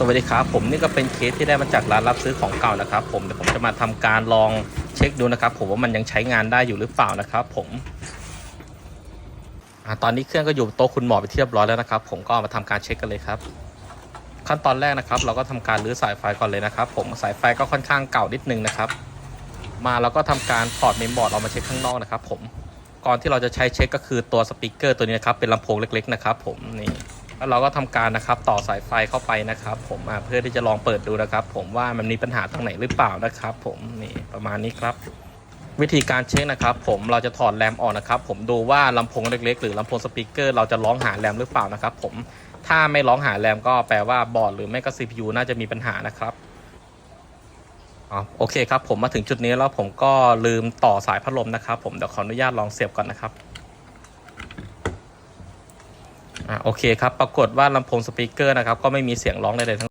สวัสดีครับผมนี่ก็เป็นเคสที่ได้มาจากร้านรับซื้อของเก่านะครับ ผมเดี๋ยวผมจะมาทำการลองเช็คดูนะครับ ผมว่ามันยังใช้งานได้อยู่หรือเปล่านะครับ ผมอตอนนี้เครื่องก็อยู่โต๊ะคุณหมอไปนที่เรียบร้อยแล้วนะครับ ผมก็มาทำการเช็คกันเลยครับ ขั้นตอนแรกนะครับ เราก็ทำการรื้อสายไฟก่อนเลยนะครับ ผมสายไฟก็ค่อนข้างเก่านิดนึงนะครับ มาเราก็ทำการถอดเมมบอร์ดออกมาเช็คข้างนอกนะครับ ผมก่อนที่เราจะใช้เช็คก็คือตัวสปีกเกอร์ตัวนี้นะครับเป็นลำโพงเล็ก ๆ นะครับ ผมนี่ แล้วเราก็ทำการนะครับต่อสายไฟเข้าไปนะครับ ผมเพื่อที่จะลองเปิดดูนะครับ ผมว่ามันมีปัญหาตรงไหนหรือเปล่านะครับ ผมนี่ประมาณนี้ครับวิธีการเช็คนะครับผมเราจะถอดแรมออกนะครับ ผมดูว่าลำโพงเล็กๆ หรือลำโพงสปีกเกอร์เราจะร้องหาแรมหรือเปล่านะครับ ผมถ้าไม่ร้องหาแรมก็แปลว่าบอร์ดหรือไม่ก็ CPU น่าจะมีปัญหานะครับอ๋อโอเคครับ ผมมาถึงจุดนี้แล้วผมก็ลืมต่อสายพัดลมนะครับ ผมเดี๋ยวขออนุญาตลองเสียบก่อนนะครับ อ่าโอเคครับ ปรากฏว่าลำโพงสปีกเกอร์นะครับ ก็ไม่มีเสียงร้องใดๆทั้ง